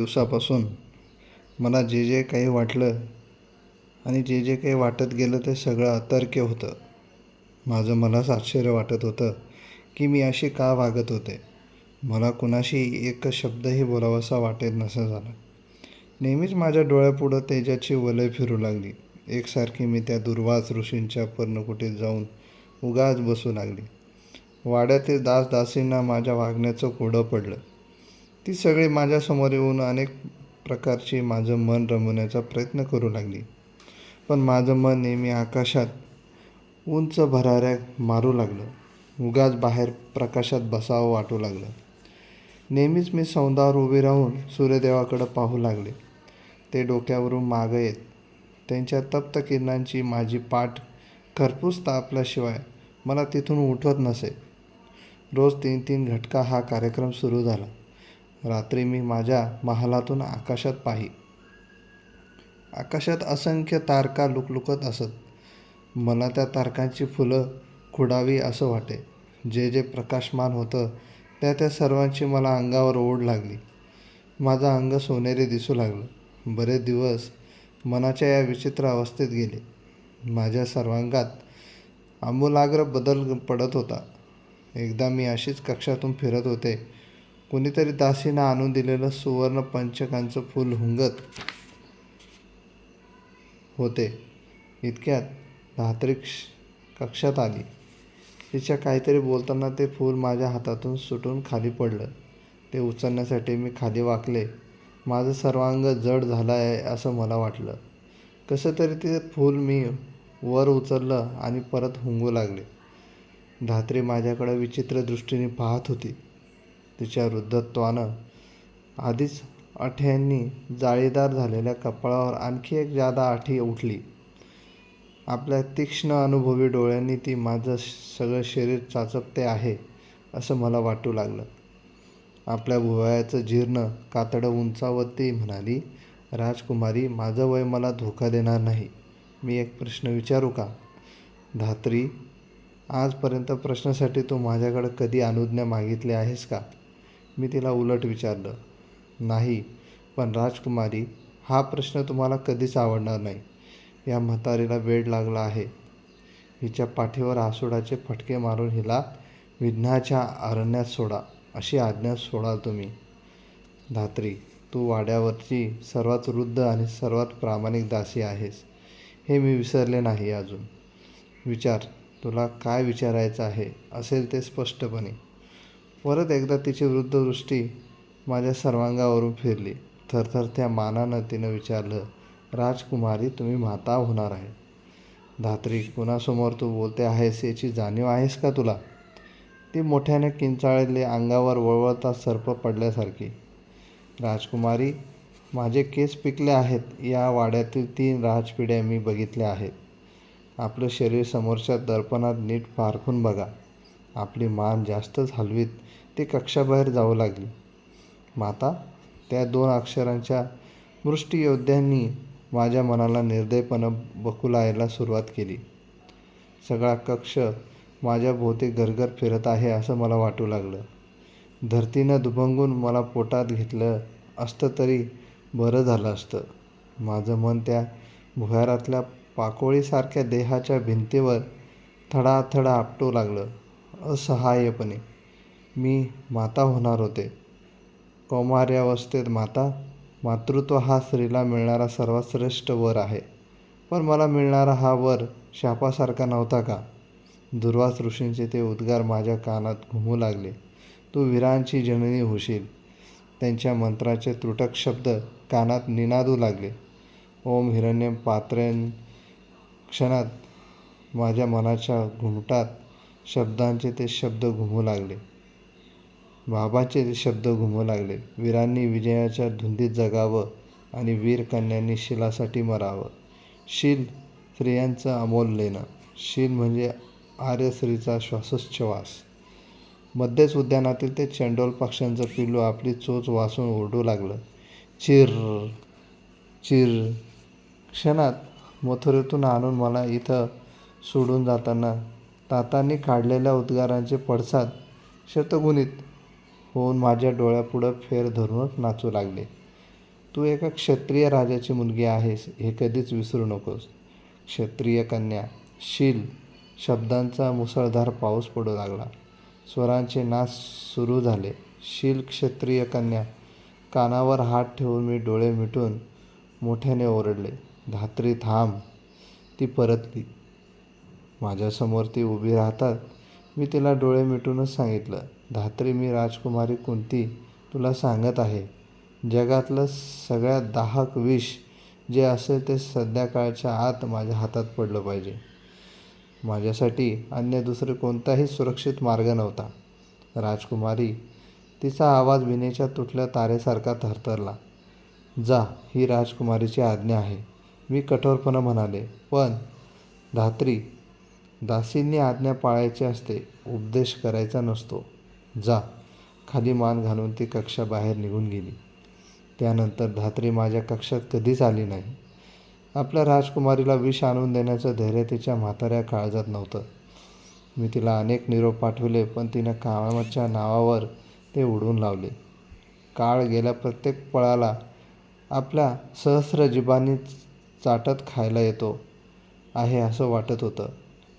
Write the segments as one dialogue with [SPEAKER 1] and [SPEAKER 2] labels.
[SPEAKER 1] दिवसापासून मला जे जे काही वाटलं आणि जे जे काही वाटत गेलं ते सगळं अतर्क्य होतं. माझं मलाच आश्चर्य वाटत होतं की मी अशी का वागत होते? मला कुणाशी एक शब्दही बोलावासा वाटेल नसं झालं. नेहमीच माझ्या डोळ्यापुढं तेजाची वलय फिरू लागली. एकसारखी मी त्या दुर्वास ऋषींच्या पर्णकुटीत जाऊन उगाच बसू लागली. वाड्यातील दासदासींना माझ्या वागण्याचं कोडं पडलं. ती सगळी माझ्यासमोर येऊन अनेक प्रकारची माझं मन रमवण्याचा प्रयत्न करू लागली. पण माझं मन नेहमी आकाशात उंच भराऱ्या मारू लागलं. उगाच बाहेर प्रकाशात बसावं वाटू लागलं. नेहमीच मी सौंदावर उभे राहून सूर्यदेवाकडं पाहू लागले. ते डोक्यावरून मागं येत त्यांच्या तप्त किरणांची माझी पाठ खरपूस तापल्याशिवाय मला तिथून उठवत नसे. रोज तीन तीन घटका हा कार्यक्रम सुरू झाला. रात्री मी माझ्या महालातून आकाशात पाही. आकाशात असंख्य तारका लुकलुकत असत. मला त्या तारकांची फुलं खुडावी असं वाटे. जे जे प्रकाशमान होतं त्या त्या सर्वांची मला अंगावर ओढ लागली. माझं अंग सोनेरी दिसू लागलं. बरेच दिवस मनाच्या या विचित्र अवस्थेत गेले. माझ्या सर्वांगात आमूलाग्र बदल पडत होता. एकदा मी अशीच कक्षातून फिरत होते कुणीतरी दासीनं आणून दिलेलं सुवर्ण पंचकांचं फूल हुंगत होते. इतक्यात धात्री कक्षात आली. तिच्या काहीतरी बोलताना ते फूल माझ्या हातातून सुटून खाली पडलं. ते उचलण्यासाठी मी खाली वाकले. माझं सर्वांग जड झालं आहे असं मला वाटलं. कसं तरी ते फूल मी वर उचललं आणि परत हुंगू लागले. धात्री माझ्याकडं विचित्र दृष्टीने पाहत होती. तिच्या वृद्धत्वानं आधीच अठ्यांनी जाळीदार झालेल्या कपाळावर आणखी एक जादा आठी उठली. आपल्या तीक्ष्ण अनुभवी डोळ्यांनी ती माझं सगळं शरीर चाचपते आहे असं मला वाटू लागलं. आपल्या भुवयाचं जीर्ण कातडं उंचावत ती म्हणाली राजकुमारी माझं वय मला धोका देणार नाही. मी एक प्रश्न विचारू का? धात्री आजपर्यंत प्रश्नासाठी तू माझ्याकडं कधी अनुज्ञा मागितली आहेस का? मी तिला उलट विचारलं नाही पण राजकुमारी हा प्रश्न तुम्हाला कधीच आवडणार नाही. या म्हातारीला वेळ लागला आहे. हिच्या पाठीवर आसुडाचे फटके मारून हिला विघ्नाच्या अरण्यात सोडा अशी आज्ञा सोडाल तुम्ही. धात्री तू वाड्यावरची सर्वात वृद्ध आणि सर्वात प्रामाणिक दासी आहेस. हे मी विसरले नाही अजून. विचार तुला काय विचारायचं आहे असेल ते स्पष्टपणे. परत एकदा तिची वृद्ध दृष्टी माझ्या सर्वांगावरून फिरली. थरथर त्या मानानं तिनं विचारलं राजकुमारी तुम्ही माता होणार आहे. धात्री कुणासमोर तू बोलते आहेस याची जाणीव आहेस का तुला? ती मोठ्याने किंचाळले अंगावर वळवळता सर्प पडल्यासारखी. राजकुमारी माझे केस पिकले आहेत. या वाड्यातील तीन राजपिढ्या मी बघितल्या आहेत. आपलं शरीर समोरच्या दर्पणात नीट पारखून बघा. आपली मान जास्तच हलवीत ती कक्षाबाहेर जाऊ लागली. माता त्या दोन अक्षरांच्या मृष्टीयोद्ध्यांनी माझ्या मनाला निर्दयपणं बकुलायला सुरुवात केली. सगळा कक्ष माझ्या भोवती गरगर फिरत आहे असं मला वाटू लागलं. धरतीनं दुभंगून मला पोटात घेतलं असतं तरी बरं झालं असतं. माझं मन त्या भुयारातल्या पाकोळीसारख्या देहाच्या भिंतीवर थडाथडा आपटू लागलं. असहाय्यपणे. मी माता होणार होते. कौमार्यावस्थेत माता मातृत्व हा स्त्रीला मिळणारा सर्वात श्रेष्ठ वर आहे. पण मला मिळणारा हा वर शापासारखा नव्हता का? दुर्वास ऋषींचे ते उद्गार माझ्या कानात घुमू लागले. तू वीरांची जननी होशील. त्यांच्या मंत्राचे त्रुटक शब्द कानात निनादू लागले. ओम हिरण्यम पात्रेन क्षणात माझ्या मनाच्या घुमटात शब्दांचे ते शब्द घुमू लागले. बाबाचे ते शब्द घुमू लागले. वीरांनी विजयाच्या धुंदीत जगावं आणि वीर कन्यांनी शिलासाठी मरावं. शील स्त्रियांचं अमोल लेणं. शील म्हणजे आर्य स्त्रीचा श्वासोच्छवास. मध्येच उद्यानातील ते चेंडोल पक्ष्यांचं पिल्लू आपली चोच वासून ओरडू लागलं. चिर चिर क्षणात मथुरेतून आणून मला इथं सोडून जाताना तातांनी काढलेल्या उद्गारांचे पडसाद शतगुणित होऊन माझ्या डोळ्यापुढं फेर धरूनच नाचू लागले. तू एका क्षत्रिय राजाची मुलगी आहेस हे कधीच विसरू नकोस. क्षत्रिय कन्या शील शब्दांचा मुसळधार पाऊस पडू लागला. स्वरांचे नाच सुरू झाले. शील क्षत्रिय कन्या कानावर हात ठेवून मी डोळे मिटून मोठ्याने ओरडले. धात्री थांब. ती परतली. माझ्यासमोर ती उभी राहतात. मी तिला डोळे मिटूनच सांगितलं धात्री मी राजकुमारी कुंती तुला सांगत आहे. जगातलं सगळ्यात दाहक विष जे असेल ते संध्याकाळच्या आत माझ्या हातात पडलं पाहिजे. माझ्यासाठी अन्य दुसरे कोणताही सुरक्षित मार्ग नव्हता. राजकुमारी तिचा आवाज विनेच्या तुटल्या तारेसारखा थरथरला. जा ही राजकुमारीची आज्ञा आहे. मी कठोरपणे म्हणाले पण धात्री दासींनी आज्ञा पाळायची असते उपदेश करायचा नसतो. जा. खाली मान घालून ती कक्षा बाहेर निघून गेली. त्यानंतर धात्री माझ्या कक्षात कधीच आली नाही. आपल्या राजकुमारीला विष आणून देण्याचं धैर्य तिच्या म्हाताऱ्या काळजात नव्हतं. मी तिला अनेक निरोप पाठविले पण तिनं कामाच्या नावावर ते उडवून लावले. काळ गेल्या प्रत्येक पळाला आपल्या सहस्र जिबांनी चाटत खायला येतो आहे असं वाटत होतं.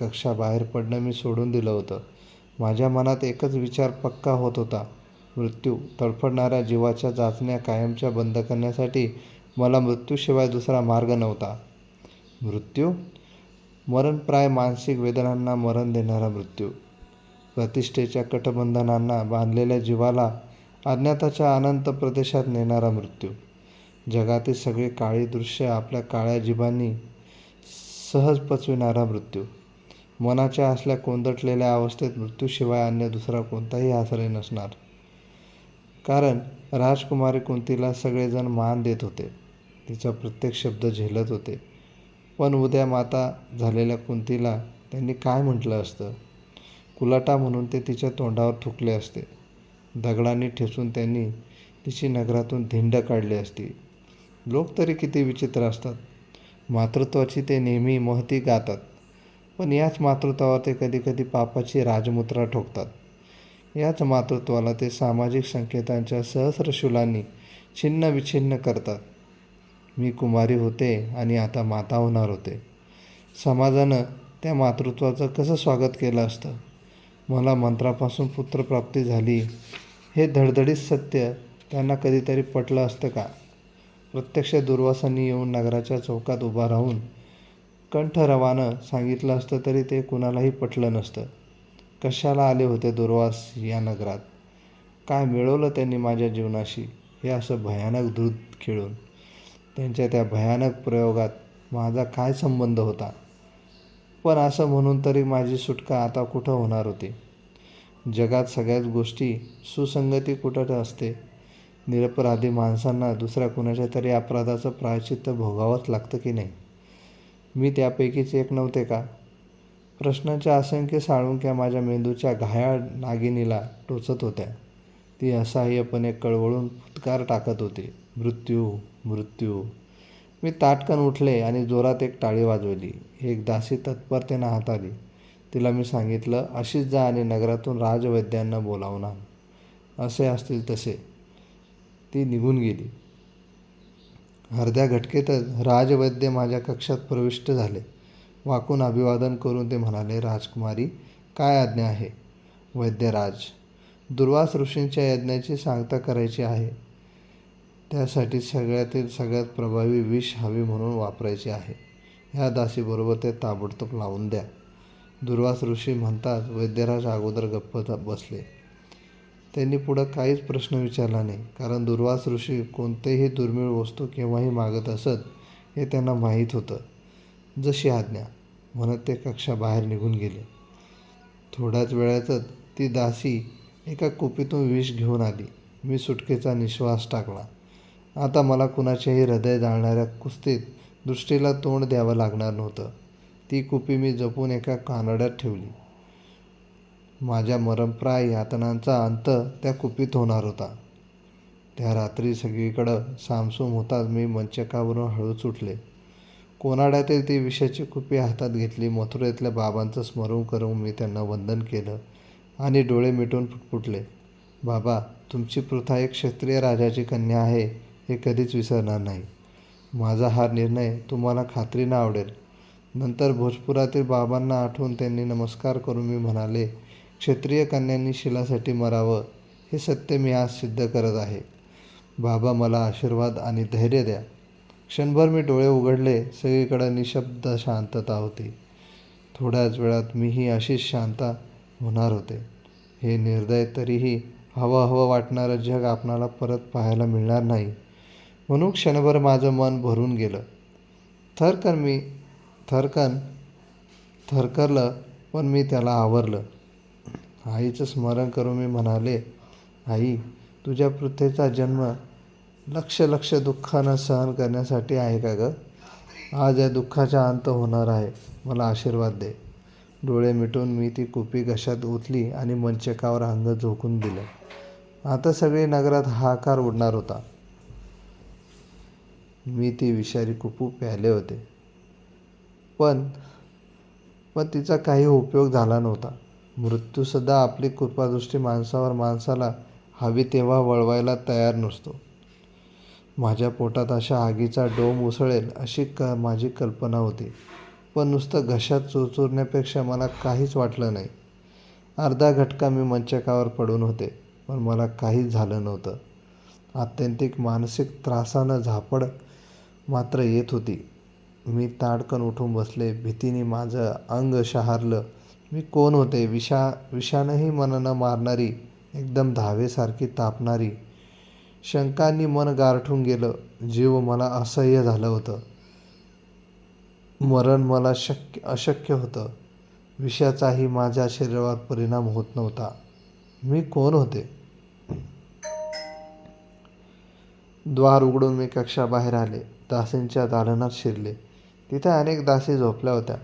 [SPEAKER 1] कक्षा बाहेर पडणं मी सोडून दिलं होतं. माझ्या मनात एकच विचार पक्का होत होता. मृत्यू. तडफडणाऱ्या जीवाच्या चाचण्या कायमच्या बंद करण्यासाठी मला मृत्यूशिवाय दुसरा मार्ग नव्हता. मृत्यू? मरणप्राय मानसिक वेदनांना मरण देणारा मृत्यू. प्रतिष्ठेच्या कटबंधनांना बांधलेल्या जीवाला अज्ञाताच्या अनंत प्रदेशात नेणारा मृत्यू. जगातील सगळे काळी दृश्य आपल्या काळ्या जीवांनी सहज पचविणारा मृत्यू. मनाच्या असल्या कोंदटलेल्या अवस्थेत मृत्यूशिवाय अन्य दुसरा कोणताही आश्रय नसणार. कारण राजकुमारी कुंतीला सगळेजण मान देत होते. तिचा प्रत्येक शब्द झेलत होते. पण उद्या माता झालेल्या कुंतीला त्यांनी काय म्हटलं असतं? कुलाटा म्हणून ते तिच्या तोंडावर थुकले असते. दगडांनी ठेचून त्यांनी तिची नगरातून धिंड काढली असती. लोक तरी किती विचित्र असतात. मातृत्वाची ते नेहमी महती गातात. पण याच मातृत्वावर ते कधीकधी पापाची राजमुद्रा ठोकतात. याच मातृत्वाला ते सामाजिक संकेतांच्या सहस्रशुलांनी छिन्न विछिन्न करतात. मी कुमारी होते आणि आता माता होणार होते. समाजानं त्या मातृत्वाचं कसं स्वागत केलं असतं? मला मंत्रापासून पुत्रप्राप्ती झाली. हे धडधडीत सत्य त्यांना कधीतरी पटलं असतं का? प्रत्यक्ष दुर्वासांनी येऊन नगराच्या चौकात उभा राहून कंठरवानं सांगितलं असतं तरी ते कुणालाही पटलं नसतं. कशाला आले होते दुर्वास या नगरात? काय मिळवलं त्यांनी माझ्या जीवनाशी? हे असं भयानक दूध खेळून. त्यांच्या त्या भयानक प्रयोगात माझा काय संबंध होता? पण असं म्हणून तरी माझी सुटका आता कुठं होणार होती? जगात सगळ्याच गोष्टी सुसंगती कुठं असते? निरपराधी माणसांना दुसऱ्या कुणाच्या तरी अपराधाचं प्रायचित्त भोगावंच लागतं की नाही? मी त्यापैकीच एक नव्हते का? प्रश्नाच्या असंख्य साळुंक्या माझ्या मेंदूच्या घायाळ नागिनीला टोचत होत्या. ती असहाय्यपणे कळवळून फुतकार टाकत होती. मृत्यू मृत्यू. मी ताटकन उठले आणि जोरात एक टाळी वाजवली. एक दासी तत्परतेनं हात आली. तिला मी सांगितलं अशीच जा आणि नगरातून राजवैद्यांना बोलावणार असे असतील तसे. ती निघून गेली. अर्ध्या घटकेतच राजवैद्य माझ्या कक्षात प्रविष्ट झाले. वाकून अभिवादन करून ते म्हणाले राजकुमारी काय आज्ञा आहे? वैद्यराज दुर्वास ऋषींच्या यज्ञाची सांगता करायची आहे. त्यासाठी सगळ्यातील सगळ्यात प्रभावी विष हवी म्हणून वापरायची आहे. ह्या दासीबरोबर ते ताबडतोब लावून द्या. दुर्वास ऋषी म्हणतात वैद्यराज अगोदर गप्प बसले. त्यांनी पुढं काहीच प्रश्न विचारला नाही. कारण दुर्वास ऋषी कोणतेही दुर्मिळ वस्तू केव्हाही मागत असत हे त्यांना माहीत होतं. जशी आज्ञा म्हणत ते कक्षाबाहेर निघून गेले. थोड्याच वेळातच ती दासी एका कुपीतून विष घेऊन आली. मी सुटकेचा निश्वास टाकला. आता मला कुणाच्याही हृदय जाळणाऱ्या कुस्तीत दृष्टीला तोंड द्यावं लागणार नव्हतं. ती कुपी मी जपून एका कानड्यात ठेवली. माझ्या मरणप्राय यातनांचा अंत त्या कुपीत होणार होता. त्या रात्री सगळीकडं सामसूम होताच मी मंचकावरून हळूच उठले कोनाड्यातील ती विषाची कुपी हातात घेतली मथुरेतल्या बाबांचं स्मरण करून मी त्यांना वंदन केलं आणि डोळे मिटून फुटफुटले बाबा तुमची प्रथा एक क्षत्रिय राजाची कन्या आहे हे कधीच विसरणार नाही. माझा हा निर्णय तुम्हाला खात्रीनं आवडेल. नंतर भोजपुरातील बाबांना आठवून त्यांनी नमस्कार करून मी म्हणाले क्षत्रिय कन्यांनी शिलासाठी मरावं हे सत्य मी आज सिद्ध करत आहे. बाबा मला आशीर्वाद आणि धैर्य द्या. क्षणभर मी डोळे उघडले सगळीकडे निशब्द शांतता होती. थोड्याच वेळात मीही अशीच शांता होणार होते. हे निर्दय तरीही हवं हवं वाटणारं जग आपणाला परत पाहायला मिळणार नाही. म्हणून क्षणभर माझं मन भरून गेलं. थरकन मी थरकन थरकरलं पण मी त्याला आवरलं. आईचं स्मरण करून मी म्हणाले आई तुझ्या पृथ्वीचा जन्म लक्ष लक्ष दुःखानं सहन करण्यासाठी आहे का गं? आज या दुःखाचा अंत होणार आहे. मला आशीर्वाद दे. डोळे मिटून मी ती कुपी घशात ओतली आणि मंचकावर अंग झोकून दिलं. आता सगळे नगरात हाकार उडणार होता. मी ती विषारी कुपू प्यायले होते. पण पण तिचा काही उपयोग झाला नव्हता. मृत्यूसुद्धा आपली कृपादृष्टी माणसावर माणसाला हवी तेव्हा वळवायला तयार नसतो. माझ्या पोटात अशा आगीचा डोम उसळेल अशी क माझी कल्पना होती. पण नुसतं घशात चुरचुरण्यापेक्षा मला काहीच वाटलं नाही. अर्धा घटका मी मंचकावर पडून होते पण मला काहीच झालं नव्हतं. आत्यंतिक मानसिक त्रासानं झापड मात्र येत होती. मी ताडकन उठून बसले भीतीने माझं अंग शहारलं मी कोण होते? विषा विषानंही न मारणारी एकदम धावेसारखी तापणारी. शंकांनी मन गारठून गेलं. जीव मला असह्य झालं होतं. मरण मला शक्य अशक्य होतं. विषाचाही माझ्या शरीरावर परिणाम होत नव्हता. मी कोण होते? द्वार उघडून मी कक्षाबाहेर आले. दासींच्या दालनात शिरले. तिथे अनेक दासी झोपल्या होत्या.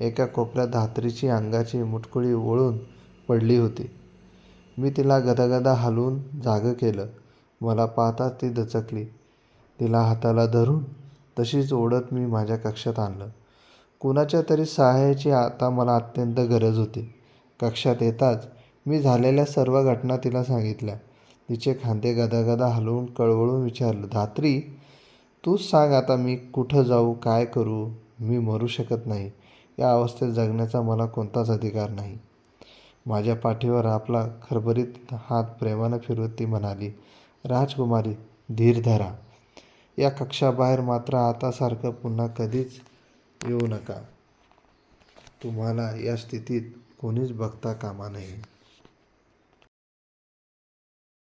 [SPEAKER 1] एका कोपऱ्यात धात्रीची अंगाची मुटकुळी ओळून पडली होती. मी तिला गदागदा हलवून जागं केलं. मला पाहताच ती दचकली. तिला हाताला धरून तशीच ओढत मी माझ्या कक्षात आणलं. कुणाच्या तरी सहाय्याची आता मला अत्यंत गरज होती. कक्षात येताच मी झालेल्या सर्व घटना तिला सांगितल्या. तिचे खांदे गदागदा हलवून कळवळून विचारलं धात्री तूच सांग आता मी कुठं जाऊ काय करू? मी मरू शकत नाही. या अवस्थेत जगण्याचा मला कोणताच अधिकार नाही. माझ्या पाठीवर आपला खरबरीत हात प्रेमानं फिरवत ती म्हणाली राजकुमारी धीर धरा. या कक्षाबाहेर मात्र आतासारखं पुन्हा कधीच येऊ नका. तुम्हाला या स्थितीत कोणीच बघता कामा नये.